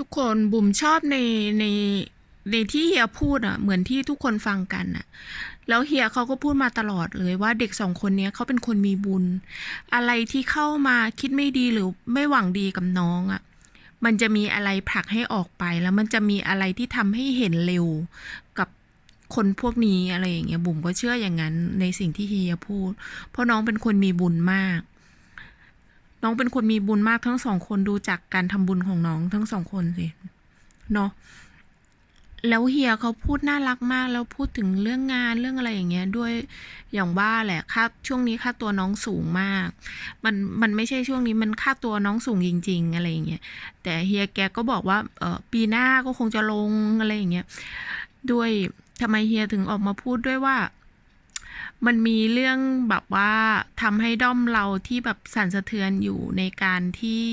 ทุกคนบุ๋มชอบในในในที่เฮียพูดอะ เหมือนที่ทุกคนฟังกันอะ แล้วเฮียเขาก็พูดมาตลอดเลยว่าเด็กสองคนเนี้ยเขาเป็นคนมีบุญ อะไรที่เข้ามาคิดไม่ดีหรือไม่หวังดีกับน้องอะ มันจะมีอะไรผลักให้ออกไป แล้วมันจะมีอะไรที่ทำให้เห็นเร็วกับคนพวกนี้อะไรอย่างเงี้ยบุ๋มก็เชื่ออย่างนั้นในสิ่งที่เฮียพูด เพราะน้องเป็นคนมีบุญมาก น้องเป็นคนมีบุญมากทั้งสองคนดูจากการทำบุญของน้องทั้งสองคนสิเนาะแล้วเฮียเขาพูดน่ารักมาก แล้วพูดถึงเรื่องงานเรื่องอะไรอย่างเงี้ยด้วยอย่างว่าแหละค่าช่วงนี้ค่าตัวน้องสูงมาก มันมันไม่ใช่ช่วงนี้มันค่าตัวน้องสูงจริง ๆ อะไรอย่างเงี้ยแต่เฮียแกก็บอกว่าเออปีหน้าก็คงจะลงอะไรอย่างเงี้ยด้วยทำไมเฮียถึงออกมาพูดด้วยว่า มันมีเรื่องแบบว่าทำให้ด้อมเราที่แบบสั่นสะเทือนอยู่ในการที่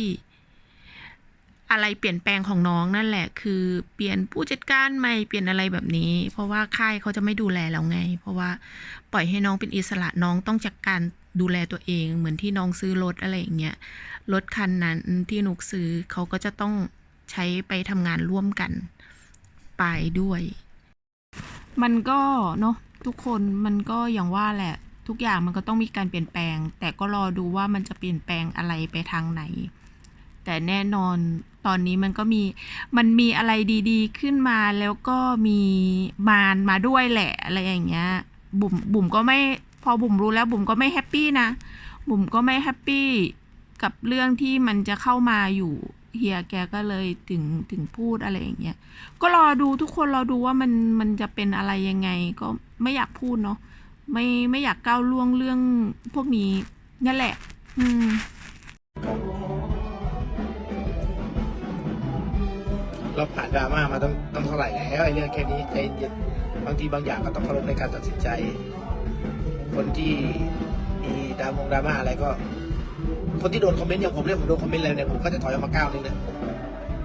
อะไรเปลี่ยนแปลงของน้องนั่นแหละ คือเปลี่ยนผู้จัดการใหม่เปลี่ยนอะไรแบบนี้ เพราะว่าค่ายเขาจะไม่ดูแลแล้วไง เพราะว่าปล่อยให้น้องเป็นอิสระน้องต้องจัดการดูแลตัวเอง เหมือนที่น้องซื้อรถอะไรอย่างเงี้ยรถคันนั้นที่นุกซื้อเขาก็จะต้องใช้ไปทำงานร่วมกันไปด้วย มันก็เนาะ ทุกคนมันก็อย่างว่าแหละ ทุกอย่างมันก็ต้องมีการเปลี่ยนแปลง แต่ก็รอดูว่ามันจะเปลี่ยนแปลงอะไรไปทางไหน แต่แน่นอนตอนนี้มันก็มีมันมีอะไรดีๆ ขึ้นมาแล้วก็มีมารมาด้วยแหละอะไรอย่างเงี้ย บุ๋มบุ๋มก็ไม่พอบุ๋มรู้แล้วบุ๋มก็ไม่แฮปปี้นะบุ๋มก็ไม่แฮปปี้กับเรื่องที่มันจะเข้ามาอยู่เฮียแกก็เลยถึงถึงพูดอะไรอย่างเงี้ย ก็รอดูทุกคนรอดูว่ามันมันจะเป็นอะไรยังไงก็ ไม่อยากพูดเนาะไม่ไม่อยากก้าวล่วงเรื่องพวกนี้นั่นแหละ อืมเราผ่านดราม่ามาต้องต้องเท่าไหร่แล้วไอ้เรื่องแค่นี้ใจเย็นบางทีบางอย่างก็ต้องเคารพในการตัดสินใจ คนที่มีดรามงดราม่าอะไรก็ คนที่โดนคอมเมนต์อย่างผมเนี่ยผมโดนคอมเมนต์อะไรเนี่ยผมก็จะถอยออกมาก้าวหนึงนะ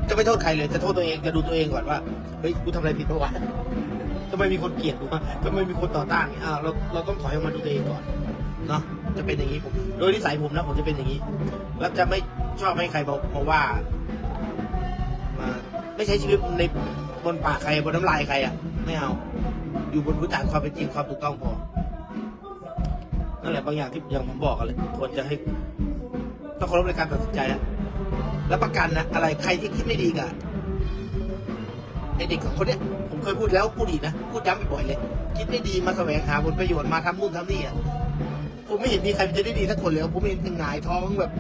จะไม่โทษใครเลยจะโทษตัวเองจะดูตัวเองก่อนว่าเฮ้ยกูทำอะไรผิดปะวะ ทำไมมีคนเกลียดกูวะทำไมมีคนต่อต้านเนี่ยอ้าเราเราต้องถอยออกมาดูตัวเองก่อนเนาะจะเป็นอย่างนี้ผม โดยนิสัยผมนะผมจะเป็นอย่างนี้ แล้วจะไม่ชอบให้ใครบอกมาว่ามาไม่ใช้ชีวิตในบนปากใครบนน้ำลายใครอะ ไม่เอา อยู่บนพื้นฐานความเป็นจริงความถูกต้องพอนั่นแหละบางอย่างที่อย่างผมบอกกันเลยควรจะให้ต้องเคารพในการตัดสินใจอะแล้วประกันนะอะไรใครที่คิดไม่ดีกับเด็กของคนเนี้ย เคยพูดแล้วพูดอีกนะพูดย้ำบ่อยเลย คิดไม่ดีมาแสวงหาผลประโยชน์มาทำนู่นทำนี่อะผมไม่เห็นมีใครจะได้ดีสักคนเลยผมไม่เห็นถึงหงายท้องแบบ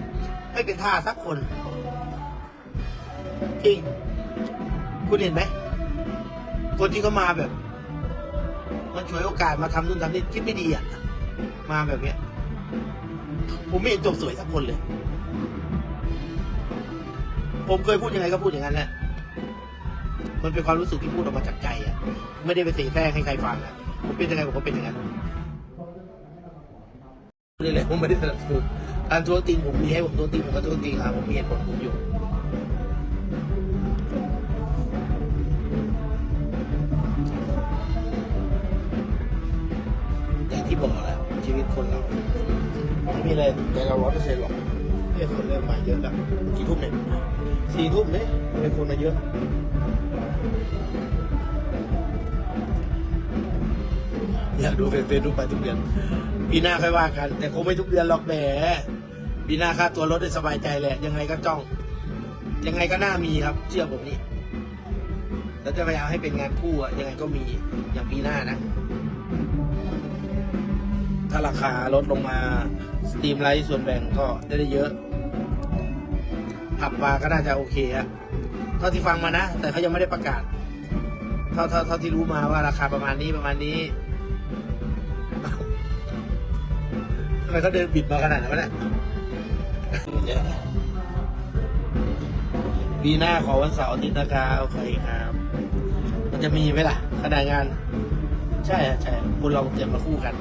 ไม่เป็นท่าสักคนจริงคุณเห็นไหมคนที่เขามาแบบ มันฉวยโอกาสมาทำนู่นทำนี่คิดไม่ดีอะมาแบบเนี้ย ผมไม่เห็นจบสวยสักคนเลย ผมเคยพูดยังไงก็พูดอย่างนั้นแหละ มันเป็นความรู้สึกที่พูดออกมาจากใจอะ ไม่ได้ไปเสแสร้งให้ใครฟังอะผมเป็นยังไงผมก็เป็นอย่างนั้นนี่แหละผมไม่ได้สนับสนุนการทวงติงผมมีให้ผมทวงติงผมก็ทวงติงครับผมมีเหตุผลผมอยู่อย่างที่บอกแหละชีวิตคนเราไม่มีอะไรแต่เราร้อยเปอร์เซ็นต์หรอกเนี่ยคนเริ่มมาเยอะแล้วกี่ทุ่มเนี่ยสี่ทุ่มเนี่ยเป็นคนมาเยอะ อยากดูเฟซเฟซดูไปทุกเดือนปีหน้าค่อยว่ากัน แต่คงไม่ทุกเดือนหรอกแหมปีหน้าค่าตัวรถได้สบายใจแหละ ยังไงก็จ้อง ยังไงก็น่ามีครับ เชื่อผมนี่แล้วจะพยายามให้เป็นงานคู่อะยังไงก็มีอย่างปีหน้านะ ถ้าราคาลดลงมาสตรีมไลท์ส่วนแบ่งก็ได้เยอะผับบาร์ก็น่าจะโอเคฮะ ท่าที่ฟังมานะ แต่เขายังไม่ได้ประกาศ เท่าเท่าเท่าที่รู้มาว่าราคาประมาณนี้ประมาณนี้ทำไมเขาเดินบิดมาขนาดนั้นวะเนี่ยปีหน้าขอวันเสาร์อาทิตย์นะครับโอเคครับ มันจะมีไหมล่ะขนาดงาน ใช่ใช่คุณลองเตรียมมาคู่กัน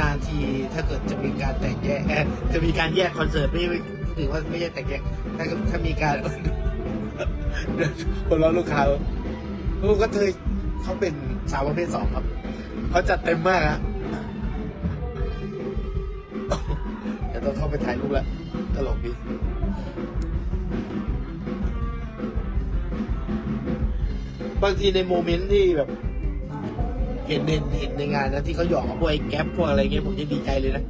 นานทีถ้าเกิดจะมีการแตกแยกจะมีการแยกคอนเสิร์ตไม่ ถือว่าไม่ใช่แต่เแยกถ้ามีการคนร้อลูกค้าลูกก็เธอเขาเป็นสาวประเภทสองครับเขาจัดเต็มมากฮะเดี๋ยวต้องเข้าไปถ่ายรูปแล้วตลกดีบางทีในโมเมนต์ที่แบบ เห็นเห็นเห็นในงานนะที่เขาหยอกพวกไอ้แก๊ปพวกอะไรเงี้ยผมจะดีใจเลยนะ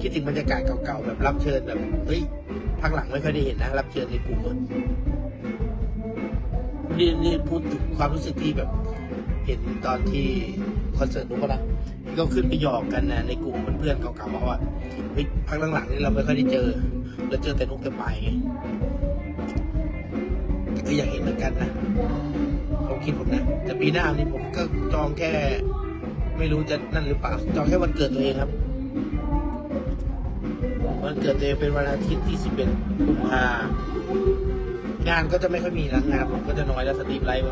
คิดถึงบรรยากาศเก่าๆแบบรับเชิญแบบเฮ้ย พักหลังไม่ค่อยได้เห็นนะ รับเชิญในกลุ่มนี่นี่พูดถึงความรู้สึกที่แบบ เห็นตอนที่คอนเสิร์ตนุ๊กนะที่เขาขึ้นไปหยอกกันนะในกลุ่มเพื่อนๆเก่าๆว่าเฮ้ยพักหลังๆนี่เราไม่ค่อยได้เจอเราเจอแต่นุ๊กแต่ปายไงก็อยากเห็นเหมือนกันนะผมคิดผมนะแต่ปีหน้านี่ผมก็จองแค่ ไม่รู้จะนั่นหรือเปล่าจองแค่วันเกิดตัวเองครับ วันเกิดตัวเองเป็นวันอาทิตย์ที่ 11กุมภางานก็จะไม่ค่อยมีนะงานผมก็จะน้อยแล้วสตรีมไลฟ์